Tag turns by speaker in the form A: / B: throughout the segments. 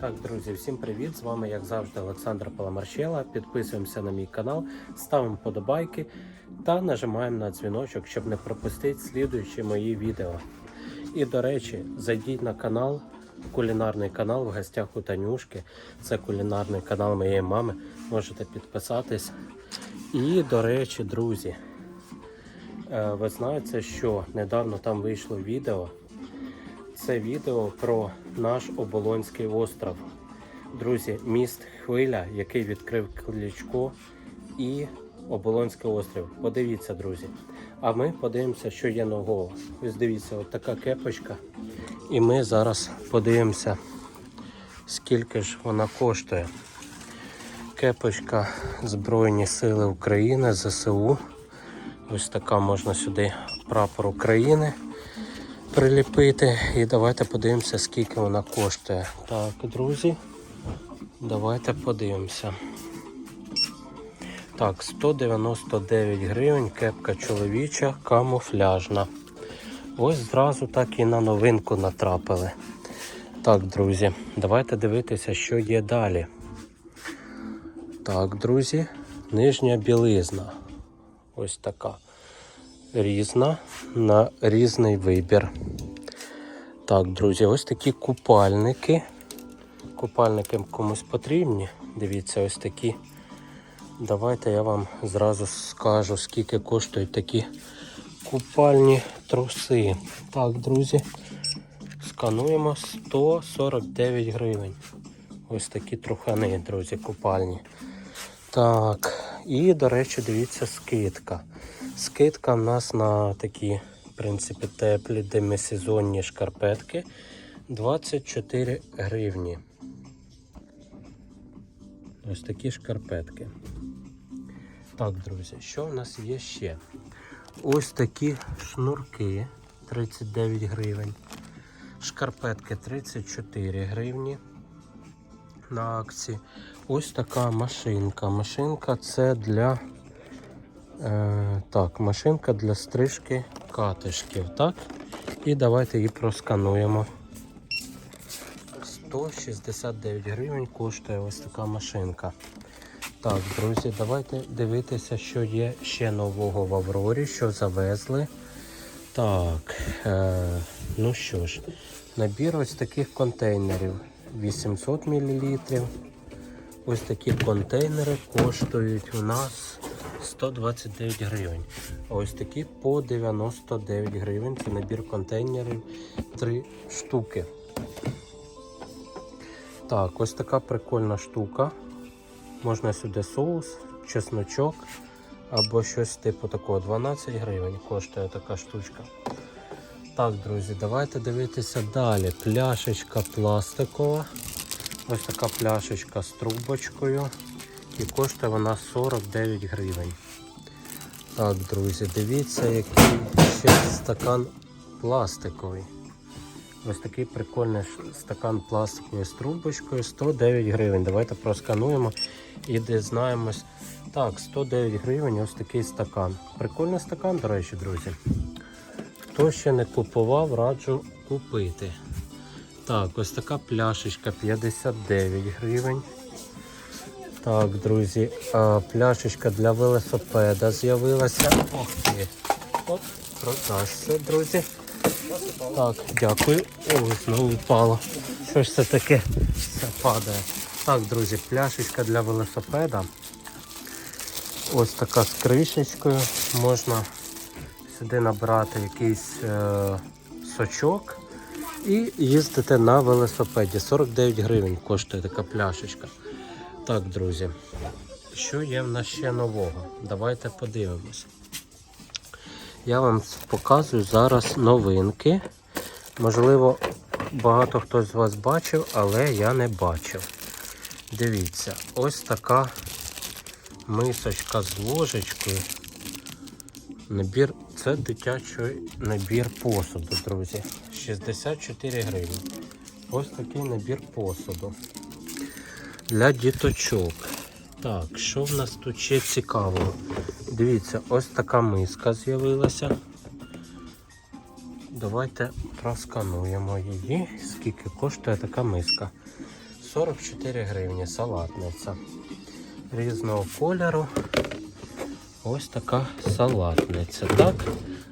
A: Так, друзі, всім привіт! З вами, як завжди, Олександр Паламарчела. Підписуємося на мій канал, ставимо подобайки та нажимаємо на дзвіночок, щоб не пропустити слідуючі мої відео. І до речі, зайдіть на канал, кулінарний канал в гостях у Танюшки. Це кулінарний канал моєї мами. Можете підписатись. І, до речі, друзі, е, ви знаєте, що недавно там вийшло відео. Це відео про наш Оболонський остров. Друзі, міст Хвиля, який відкрив Кличко і Оболонський острів. Подивіться, друзі. А ми подивимося, що є нового. Ось дивіться, от така кепочка. І ми зараз подивимося, скільки ж вона коштує. Кепочка Збройні Сили України, ЗСУ. Ось така можна сюди прапор України приліпити. І давайте подивимося, скільки вона коштує. Так, друзі, давайте подивимося. Так, 199 гривень, кепка чоловіча, камуфляжна. Ось зразу так і на новинку натрапили. Так, друзі, давайте дивитися, що є далі. Так, друзі, нижня білизна. Ось така різна на різний вибір. Так, друзі, ось такі купальники. Купальники комусь потрібні. Дивіться, ось такі. Давайте я вам зразу скажу, скільки коштують такі купальні труси. Так, друзі, скануємо 149 гривень. Ось такі трухани, друзі, купальні. Так, і, до речі, дивіться, скидка. Скидка в нас на такі, в принципі, теплі демисезонні шкарпетки 24 гривні. Ось такі шкарпетки. Так, друзі, що в нас є ще? Ось такі шнурки 39 гривень. Шкарпетки 34 гривні на акції. Ось така машинка. Машинка це для Е, так, машинка для стрижки катишків. Так? І давайте її проскануємо. 169 гривень коштує ось така машинка. Так, друзі, давайте дивитися, що є ще нового в Аврорі, що завезли. Так, е, ну що ж, набір ось таких контейнерів 800 мл. Ось такі контейнери коштують у нас 129 гривень. А ось такі по 99 гривень. Це набір контейнерів 3 штуки. Так, ось така прикольна штука. Можна сюди соус, чесночок або щось типу такого. 12 гривень коштує така штучка. Так, друзі, давайте дивитися далі. Пляшечка пластикова. Ось така пляшечка з трубочкою. І коштує вона 49 гривень. Так, друзі, дивіться, який ще стакан пластиковий. Ось такий прикольний стакан пластиковий з трубочкою 109 гривень. Давайте проскануємо і дізнаємось. Так, 109 гривень ось такий стакан. Прикольний стакан, до речі, друзі. Хто ще не купував, раджу купити. Так, ось така пляшечка 59 гривень. Так, друзі, а, пляшечка для велосипеда з'явилася. Ох ти. От, продасться, друзі. Так, дякую. Ой, знову впало. Що ж це таке? Все падає. Так, друзі, пляшечка для велосипеда. Ось така з кришечкою. Можна сюди набрати якийсь е, сочок і їздити на велосипеді. 49 гривень коштує така пляшечка. Так, друзі, що є в нас ще нового? Давайте подивимось. Я вам показую зараз новинки. Можливо, багато хто з вас бачив, але я не бачив. Дивіться, ось така мисочка з ложечкою. Набір, це дитячий набір посуду, друзі. 64 гривні. Ось такий набір посуду для діточок. Так, що в нас тут ще цікавого? Дивіться, ось така миска з'явилася. Давайте проскануємо її. Скільки коштує така миска? 44 гривні салатниця. Різного кольору. Ось така салатниця. Так?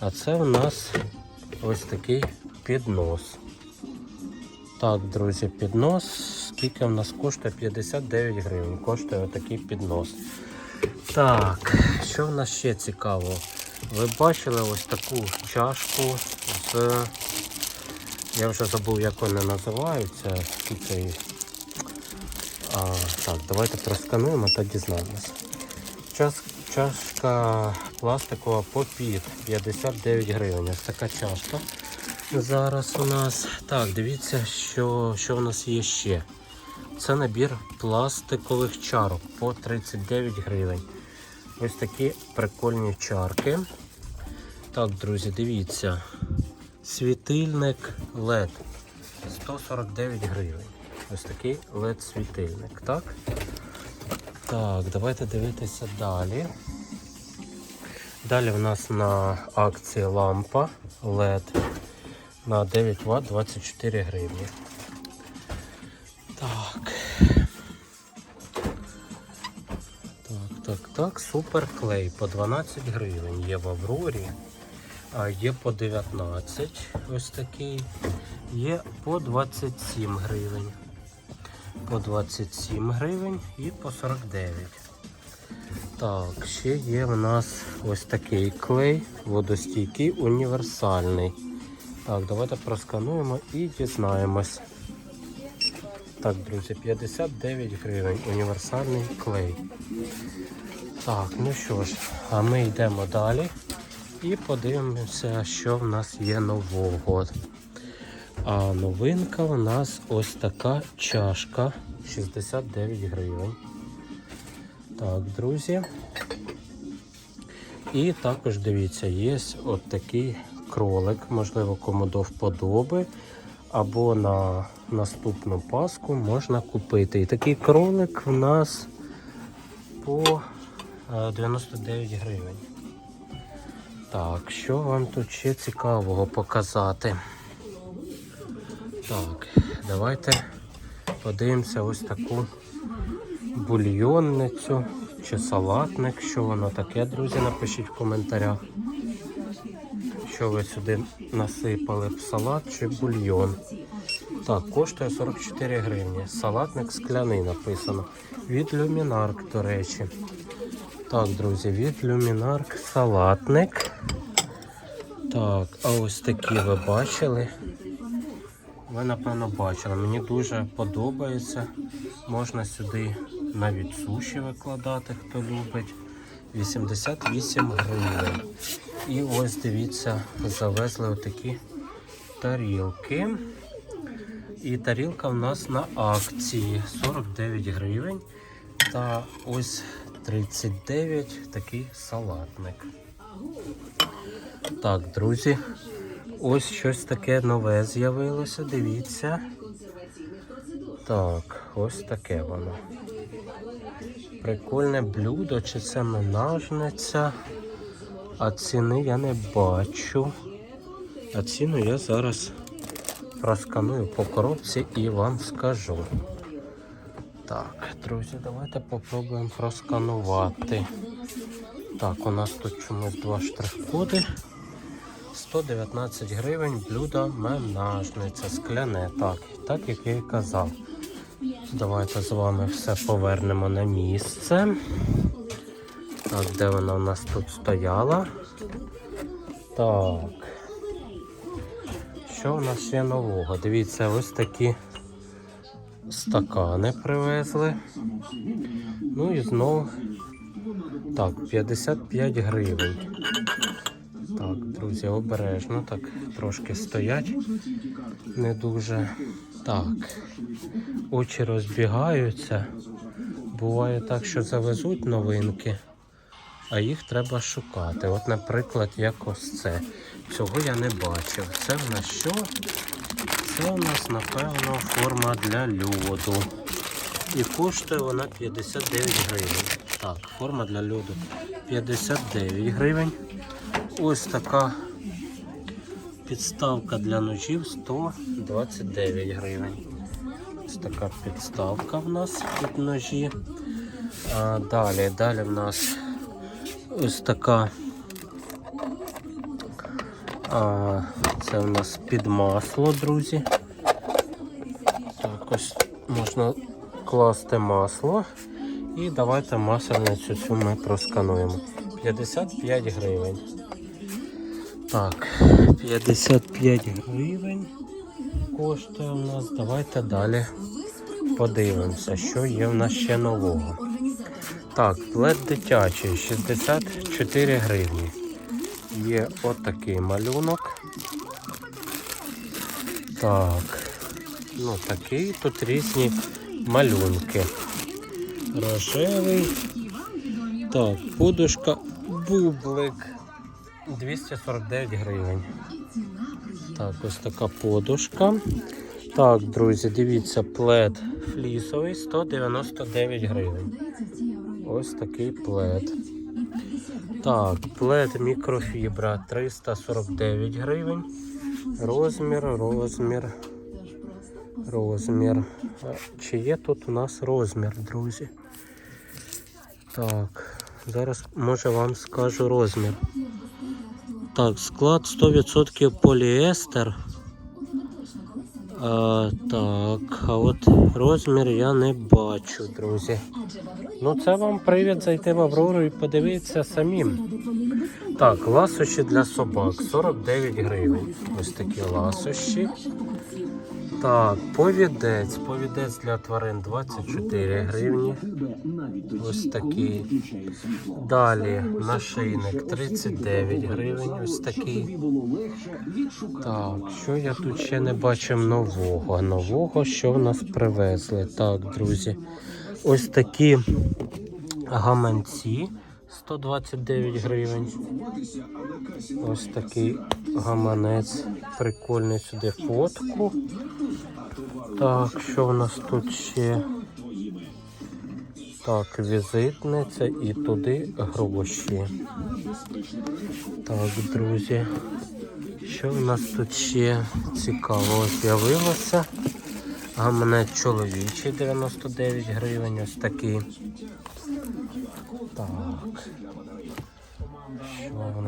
A: А це в нас ось такий піднос. Так, друзі, піднос. Скільки в нас коштує? 59 гривень. Коштує отакий піднос. Так, що в нас ще цікаво? Ви бачили ось таку чашку з. Я вже забув, як вони називаються. Скільки. А, так, давайте проскануємо та дізнаємося. Час, чашка пластикова попід 59 гривень. Ось така чашка. Зараз у нас. Так, дивіться, що, що у нас є ще. Це набір пластикових чарок по 39 гривень. Ось такі прикольні чарки. Так, друзі, дивіться. Світильник LED 149 гривень. Ось такий LED світильник, так? Так, давайте дивитися далі. Далі в нас на акції лампа LED на 9 Вт 24 гривні. Так. Так, так, так, супер клей по 12 гривень є в Аврорі, а є по 19 ось такий, є по 27 гривень. По 27 гривень і по 49. Так, ще є в нас ось такий клей, водостійкий, універсальний. Так, давайте проскануємо і дізнаємось. Так, друзі, 59 гривень універсальний клей. Так, ну що ж, а ми йдемо далі і подивимося, що в нас є нового. А новинка у нас ось така чашка 69 гривень. Так, друзі. І також дивіться, є от такий кролик, можливо, кому до вподоби. Або на наступну паску можна купити. І такий кролик у нас по е, 99 гривень. Так, що вам тут ще цікавого показати? Так, давайте подивимося ось таку бульйонницю чи салатник. Що воно таке, друзі, напишіть в коментарях. Що ви сюди насипали б салат чи бульйон. Так, коштує 44 гривні. Салатник скляний написано. Від Люмінарк, до речі. Так, друзі, від Люмінарк салатник. Так, а ось такі ви бачили. Ви напевно бачили. Мені дуже подобається. Можна сюди навіть суші викладати, хто любить. 88 гривень. І ось дивіться, завезли отакі тарілки. І тарілка в нас на акції 49 гривень. Та ось 39 такий салатник. Так, друзі, ось щось таке нове з'явилося. Дивіться. Так, ось таке воно. Прикольне блюдо, чи це менажниця. А ціни я не бачу. А ціну я зараз просканую по коробці і вам скажу. Так, друзі, давайте попробуємо просканувати. Так, у нас тут чомусь два штрих-коди. 119 гривень блюдо менажниця, скляне. Так, так як я і казав. Давайте з вами все повернемо на місце. Так, де вона у нас тут стояла? Так. Що у нас ще нового? Дивіться, ось такі стакани привезли. Ну і знову. Так, 55 гривень. Так, друзі, обережно, так трошки стоять. Не дуже. Так. Очі розбігаються. Буває так, що завезуть новинки, а їх треба шукати. От, наприклад, як ось це. Цього я не бачив. Це в нас що? Це у нас, напевно, форма для льоду. І коштує вона 59 гривень. Так, форма для льоду 59 гривень. Ось така підставка для ножів 129 гривень. Ось така підставка в нас під ножі. А, далі, далі в нас ось така. А, це в нас під масло, друзі. Так, ось можна класти масло. І давайте масельницю цю ми проскануємо. 55 гривень. Так, 55 гривень коштує у нас. Давайте далі подивимося, що є в нас ще нового. Так, плед дитячий 64 гривні. Є отакий малюнок. Так, ну такий тут різні малюнки. Рожевий. Так, подушка бублик 249 гривень. Так, ось така подушка. Так, друзі, дивіться, плед флісовий 199 гривень. Ось такий плед. Так, плед мікрофібра 349 гривень. Розмір, розмір, розмір. Чи є тут у нас розмір, друзі? Так, зараз може вам скажу розмір. Так, склад 100% поліестер. А, так, а от розмір я не бачу, друзі. Ну, це вам привід зайти в Аврору і подивитися самим. Так, ласощі для собак 49 гривень. Ось такі ласощі. Так, повідець. Повідець для тварин 24 гривні. Ось такий. Далі нашийник 39 гривень. Ось такий. Так, що я тут ще не бачив нового? Нового, що в нас привезли. Так, друзі. Ось такі гаманці 129 гривень. Ось такий гаманець. Прикольний сюди фотку. Так, що в нас тут ще? Так, візитниця і туди гроші. Так, друзі. Що в нас тут ще цікавого з'явилося? Гаманець чоловічий 99 гривень, ось такий.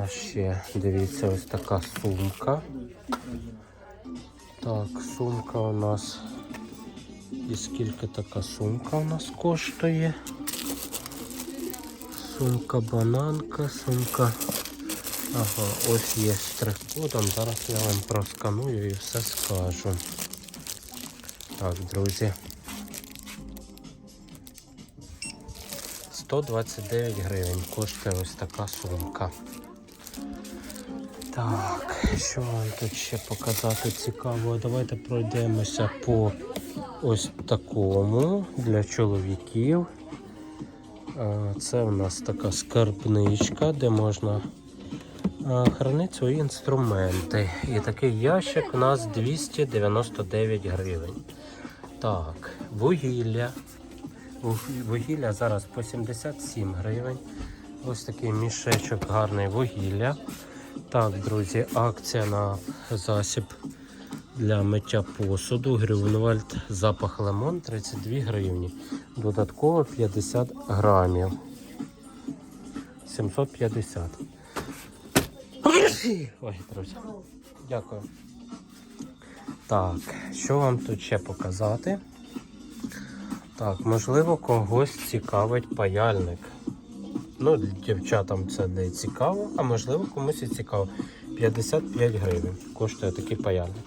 A: Нас ще? Дивіться, ось така сумка. Так, сумка у нас. І скільки така сумка у нас коштує? Сумка бананка, сумка. Ага, ось є штрих-кодом. Зараз я вам просканую і все скажу. Так, друзі. 129 гривень коштує ось така сумка. Так, що вам тут ще показати цікавого? Давайте пройдемося по ось такому для чоловіків. Це у нас така скарбничка, де можна хранити свої інструменти. І такий ящик у нас 299 гривень. Так, вугілля. Вугілля зараз по 77 гривень. Ось такий мішечок гарний вугілля. Так, друзі, акція на засіб для миття посуду. Грюнвальд запах лимон 32 гривні. Додатково 50 грамів. 750. Ой, друзі. Дякую. Так, що вам тут ще показати? Так, можливо, когось цікавить паяльник. Ну, дівчатам це не цікаво, а можливо комусь і цікаво. 55 гривень коштує такий паяльник.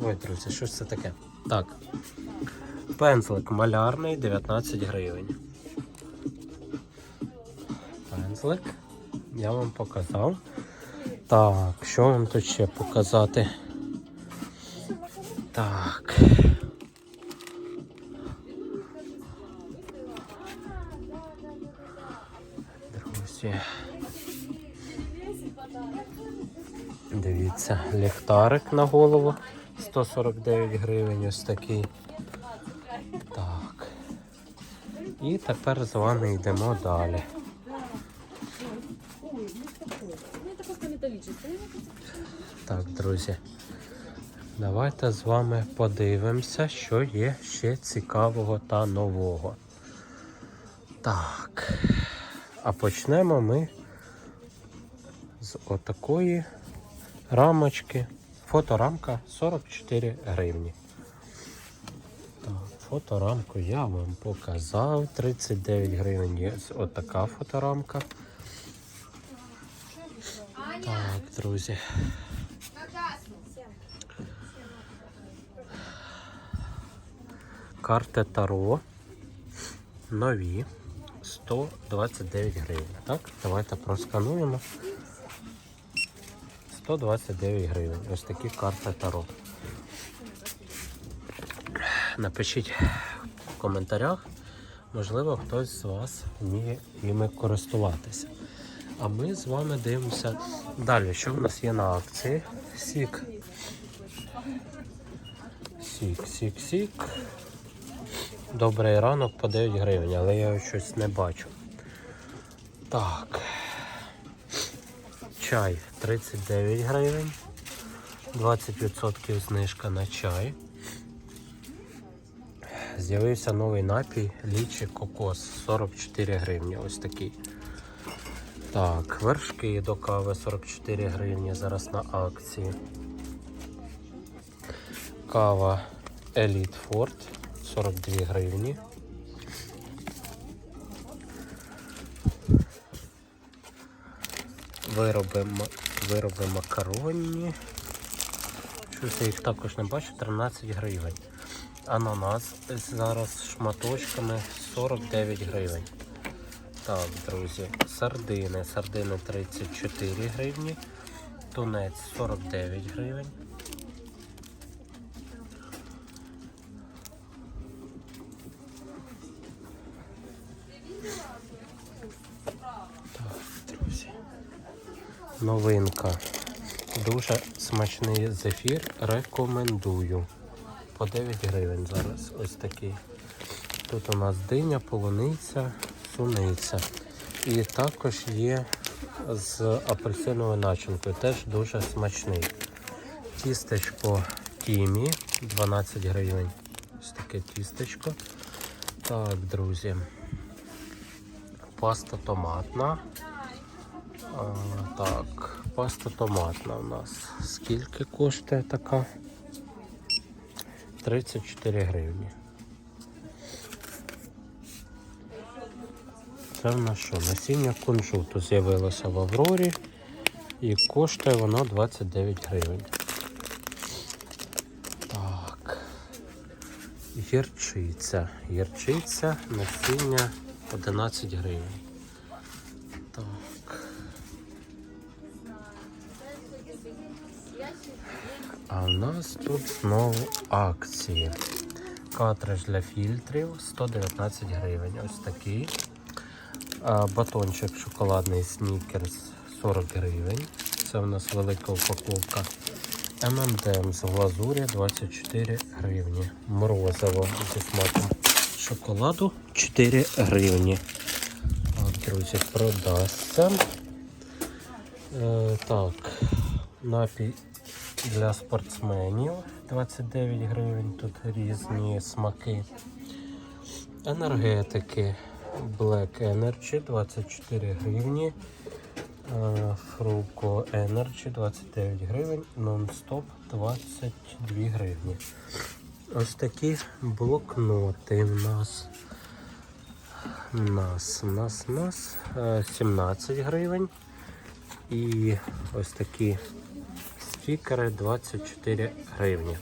A: Ой, друзі, що ж це таке? Так. Пензлик малярний 19 гривень. Пензлик. Я вам показав. Так, що вам тут ще показати? Так. Друзі. Дивіться, ліхтарик на голову 149 гривень, ось такий. Так. І тепер з вами йдемо далі. Так, друзі. Давайте з вами подивимося, що є ще цікавого та нового. Так. А почнемо ми з отакої рамочки. Фоторамка 44 гривні. Так, фоторамку я вам показав. 39 гривень є отака фоторамка. Так, друзі. Карти Таро. Нові. 129 гривень. Так, давайте проскануємо. 129 гривень. Ось такі карти Таро. Напишіть в коментарях, можливо, хтось з вас вміє іми користуватися. А ми з вами дивимося далі, що в нас є на акції. Сік. Сік, сік, сік. Добрий ранок по 9 гривень, але я щось не бачу. Так. Чай 39 гривень. 20% знижка на чай. З'явився новий напій лічі кокос 44 гривні. Ось такий. Так, вершки до кави 44 гривні зараз на акції. Кава Elite Ford 42 гривні. Вироби, вироби макаронні. Щось я їх також не бачу, 13 гривень. Ананас зараз шматочками 49 гривень. Так, друзі, сардини. Сардини 34 гривні. Тунець 49 гривень. Новинка. Дуже смачний зефір. Рекомендую. По 9 гривень зараз. Ось такий. Тут у нас диня, полуниця, суниця. І також є з апельсиновою начинкою. Теж дуже смачний. Тістечко Тімі 12 гривень. Ось таке тістечко. Так, друзі. Паста томатна. Так, паста томатна у нас. Скільки коштує така? 34 гривні. Це в нас що? Насіння кунжуту з'явилося в Аврорі і коштує воно 29 гривень. Так. Гірчиця. Гірчиця, насіння 11 гривень. У нас тут знову акції. Картридж для фільтрів 119 гривень. Ось такий. Батончик шоколадний снікерс 40 гривень. Це у нас велика упаковка. M&M з глазурі 24 гривні. Морозиво зі смаком шоколаду 4 гривні. Так, друзі, продасться. Е, так, напій для спортсменів 29 гривень. Тут різні смаки. Енергетики Black Energy 24 гривні. Е, Fruco Energy 29 гривень. Non-stop 22 гривні. Ось такі блокноти в нас. Нас, нас, нас е, 17 гривень. І ось такі стікери 24 гривні.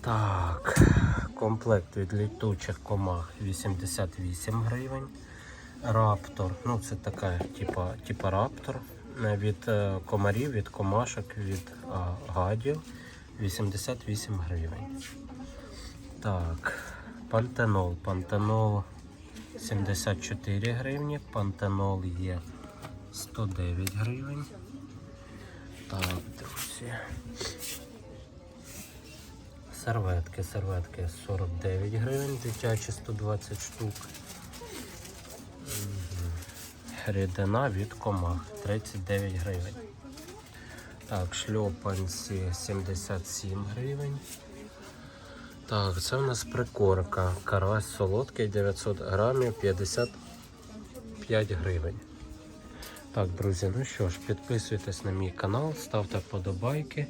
A: Так, комплект від літучих комах 88 гривень. Раптор, ну це така, типа, раптор. Е, Від е, комарів, від комашок, від а, гадів 88 гривень. Так, пантенол. Пантенол 74 гривні, пантенол є 109 гривень. Так, друзі. Серветки, серветки 49 гривень, дитячі 120 штук. Рідина від комах 39 гривень. Так, шльопанці 77 гривень. Так, це у нас прикорка. Карась солодкий 900 грамів 55 гривень. Так, друзі, ну що ж, підписуйтесь на мій канал, ставте вподобайки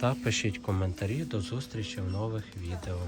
A: та пишіть коментарі. До зустрічі в нових відео.